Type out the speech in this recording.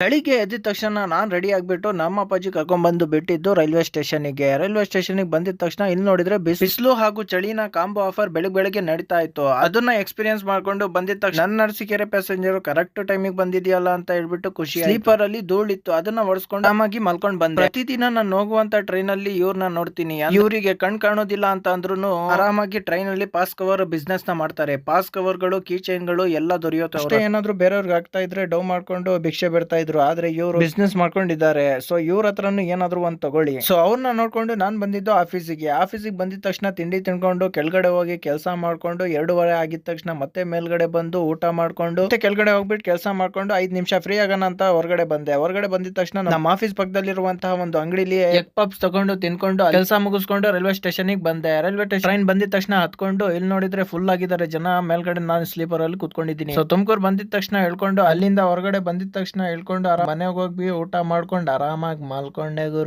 ಬೆಳಿಗ್ಗೆ ಎದ್ದಿದ ತಕ್ಷಣ ನಾನು ರೆಡಿ ಆಗಿಬಿಟ್ಟು ನಮ್ಮ ಅಪ್ಪಾಜಿ ಕರ್ಕೊಂಡ್ಬಂದು ಬಿಟ್ಟಿದ್ದು ರೈಲ್ವೆ ಸ್ಟೇಷನಿಗೆ ರೈಲ್ವೆ ಸ್ಟೇಷನಿಗೆ ಬಂದಿದ ತಕ್ಷಣ ಇಲ್ಲಿ ನೋಡಿದ್ರೆ ಬಿಸ್- ಬಿಸಿಲು ಹಾಗೂ ಚಳಿನ ಕಾಂಬೋ ಆಫರ್ ಬೆಳಿಗ್ಗೆ ಬೆಳಗ್ಗೆ ನಡೀತಾ ಇತ್ತು. ಅದನ್ನ ಎಕ್ಸ್ಪೀರಿಯನ್ಸ್ ಮಾಡ್ಕೊಂಡು ಬಂದಿದ ತಕ್ಷಣ ನನ್ನ ನರಸಿಕೆರೆ ಪ್ಯಾಸೆಂಜರ್ ಕರೆಕ್ಟ್ ಟೈಮಿಗೆ ಬಂದಿದೆಯಲ್ಲ ಅಂತ ಹೇಳ್ಬಿಟ್ಟು ಖುಷಿ ಸ್ಲೀಪರ್ ಅಲ್ಲಿ ಧೂಳಿತ್ತು. ಅದನ್ನ ಒಡಿಸ್ಕೊಂಡು ಆಮಾಗಿ ಮಲ್ಕೊಂಡ್ ಬಂದೆ. ಪ್ರತಿದಿನ ನಾನು ಹೋಗುವಂತ ಟ್ರೈನ್ ಅಲ್ಲಿ ಇವ್ರನ್ನ ನೋಡ್ತೀನಿ ಇವರಿಗೆ ಕಣ್ ಕಾಣೋದಿಲ್ಲ ಅಂತ ಅಂದ್ರೂ ಆರಾಮಾಗಿ ಟ್ರೈನ್ ಅಲ್ಲಿ ಪಾಸ್ ಕವರ್ ಬಿಸ್ನೆಸ್ನ ಮಾಡ್ತಾರೆ. ಪಾಸ್ ಕವರ್ಗಳು ಕೀ ಚೈನ್ಗಳು ಎಲ್ಲ ದೊರೆಯುತ್ತೆ ಏನಾದ್ರು ಬೇರೆಯವ್ರಿಗೆ ಆಗ್ತಾ ಇದ್ರೆ ಡೌ ಮಾಡ್ಕೊಂಡು ಭಿಕ್ಷೆ ಬಿಡ್ತಾ ಇದ್ರು. ಆದ್ರೆ ಇವರು ಬಿಸ್ನೆಸ್ ಮಾಡ್ಕೊಂಡಿದ್ದಾರೆ. ಸೊ ಇವ್ರ ಹತ್ರನು ಏನಾದ್ರು ಒಂದ್ ತಗೊಳ್ಳಿ. ಸೊ ಅವ್ರನ್ನ ನೋಡ್ಕೊಂಡು ನಾನು ಬಂದಿದ್ದು ಆಫೀಸಿಗೆ. ಆಫೀಸಿಗೆ ಬಂದಿದ ತಕ್ಷಣ ತಿಂಡಿ ತಿನ್ಕೊಂಡು ಕೆಳಗಡೆ ಹೋಗಿ ಕೆಲಸ ಮಾಡ್ಕೊಂಡು ಎರಡೂವರೆ ಆಗಿದ ತಕ್ಷಣ ಮತ್ತೆ ಮೇಲ್ಗಡೆ ಬಂದು ಊಟ ಮಾಡ್ಕೊಂಡು ಮತ್ತೆ ಕೆಳಗಡೆ ಹೋಗ್ಬಿಟ್ಟು ಕೆಲಸ ಮಾಡ್ಕೊಂಡು ಐದ್ ನಿಮಿಷ ಫ್ರೀ ಆಗೋಣ ಅಂತ ಹೊರಗಡೆ ಬಂದೆ. ಹೊರಗಡೆ ಬಂದಿದ ತಕ್ಷಣ ನಮ್ಮ ಆಫೀಸ್ ಪಕ್ಕದಲ್ಲಿರುವಂತಹ ಒಂದು ಅಂಗಡಿಲಿ ಎಗ್ ಪಪ್ಸ್ ತಗೊಂಡು ತಿನ್ಕೊಂಡು ಕೆಲಸ ಮುಗಿಸ್ಕೊಂಡು ರೈಲ್ವೆ ಸ್ಟೇಷನ್ ಬಂದೆ. ರೈಲ್ವೆ ಟ್ರೈನ್ ಬಂದಿದ ತಕ್ಷಣ ಹತ್ಕೊಂಡು ಇಲ್ಲಿ ನೋಡಿದ್ರೆ ಫುಲ್ ಆಗಿದ್ದಾರೆ ಜನ. ಮೇಲ್ಗಡೆ ನಾನು ಸ್ಲೀಪರ್ ಅಲ್ಲಿ ಕುತ್ಕೊಂಡಿದ್ದೀನಿ. ಸೊ ತುಮಕೂರು ಬಂದಿದ ತಕ್ಷಣ ಹೇಳ್ಕೊಂಡು ಅಲ್ಲಿಂದ ಹೊರಗಡೆ ಬಂದಿದ ತಕ್ಷಣ ಹೇಳ್ಕೊಂಡು ಮನೆಗೆ ಹೋಗಿ ಊಟ ಮಾಡ್ಕೊಂಡು ಆರಾಮಾಗಿ ಮಲ್ಕೊಂಡೆ ಗುರು.